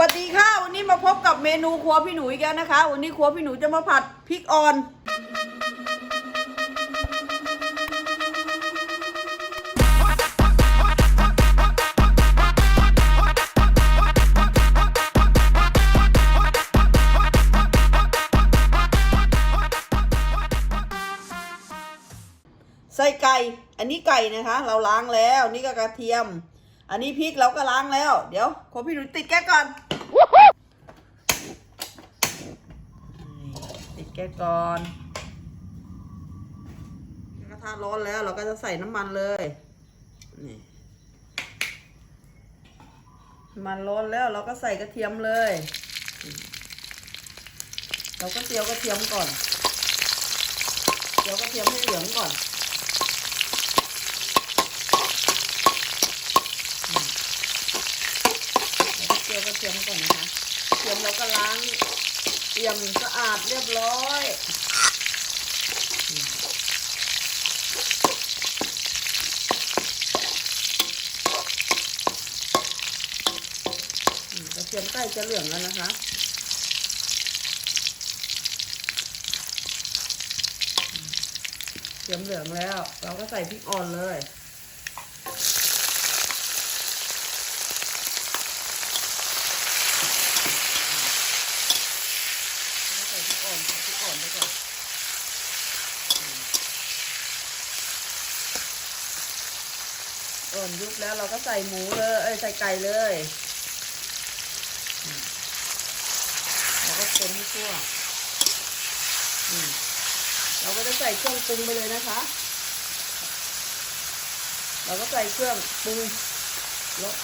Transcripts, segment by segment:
วัสดีค่ะ วันนี้มาพบกับเมนูครัวพี่หนูอีกแล้วนะคะ วันนี้ครัวพี่หนูจะมาผัดพริกอ่อน ใส่ไก่ อันนี้ไก่นะคะ เราล้างแล้ว นี่ก็กระเทียม อันนี้พริกเราก็ล้างแล้ว เดี๋ยวขอพี่หนูติดแก๊สก่อน ติด แกก่อนกระทะร้อนแล้วเราก็จะใส่น้ำมันเลย นี่น้ำมันร้อนแล้วเราก็ใส่กระเทียมเลย เราก็เจียวกระเทียมก่อน เจียวกระเทียมให้เหลืองก่อนแล้วก็เจียวกระเทียมก่อนนะคะ เทียมเราก็ล้าง เอี่ยมสะอาดเรียบร้อยอืมกระเทียมใกล้จะเหลืองแล้วนะคะเทียมเหลืองแล้ว เราก็ใส่พริกอ่อนเลย ใส่พริกอ่อนใส่พริกอ่อนไปก่อนอ่อ นยุบแล้วเราก็ใส่หมูเลยเอ้ยใส่ไก่เลยแล้วก็คนให้ทั่วเราก็จะใส่เครื่องปรุงไปเลยนะคะ เราก็ใส่เครื่องปรุงรส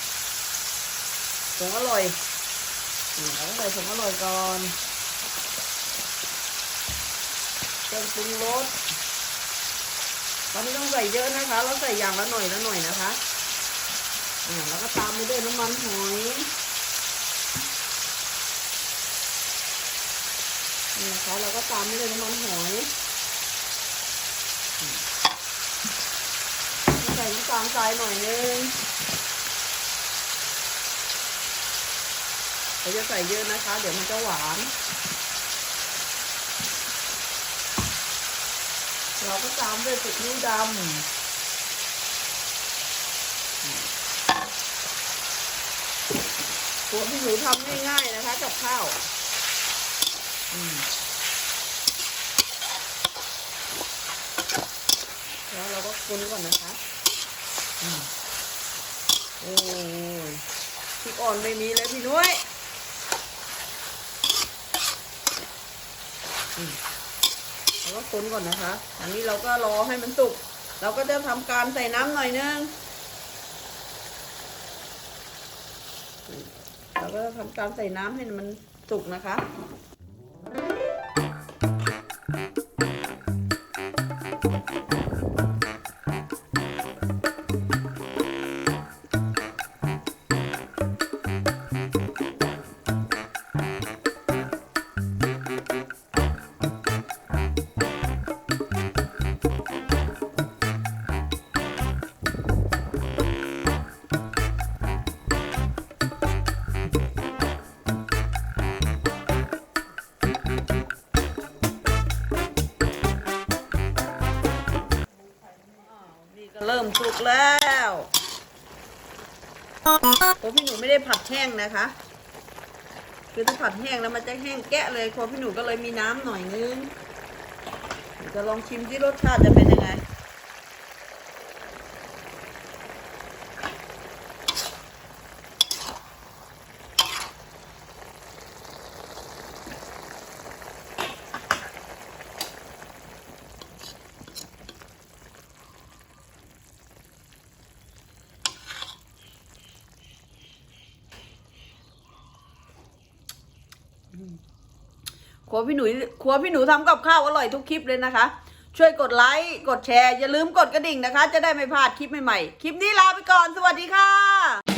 ผงอร่อยเราก็ใส่ผงอร่อยก่อนเครื่องปรุงรสเราไม่ต้องใส่เยอะนะคะ เราใส่อย่างละหน่อยละหน่อยนะคะ อ่าแล้วก็ตามไปด้วยน้ำมันหอยนี่นะคะเราก็ตามไปด้วยน้ำมันหอยใส่น้ำตาลทรายหน่อยนึงเราจะใส่เยอะนะคะ เดี๋ยวมันจะหวาน เราก็ตามด้วยซีอิ๊วดำ ตัวพี่หนูทำง่ายๆนะคะกับข้าวแล้วเราก็คนก่อนนะคะโอ้ยพริกอ่อนไม่มีเลยพี่นุ้ยแล้วก็คนก่อนนะคะ อันนี้เราก็รอให้มันสุก เราก็จะทำการใส่น้ำหน่อยนึง เราก็ทำการใส่น้ำให้มันสุกนะคะ ก็เริ่มสุกแล้วตัวพี่หนูไม่ได้ผัดแห้งนะคะ คือถ้าผัดแห้งแล้วมันจะแห้งแกะเลยพอพี่หนูก็เลยมีน้ำหน่อยนึงจะลองชิมที่รสชาติจะเป็นยังไง ครัวพี่หนูครัวพี่หนูทำกับข้าวอร่อยทุกคลิปเลยนะคะ ช่วยกดไลค์กดแชร์ อย่าลืมกดกระดิ่งนะคะ จะได้ไม่พลาดคลิปใหม่ๆ คลิปนี้ลาไปก่อนสวัสดีค่ะ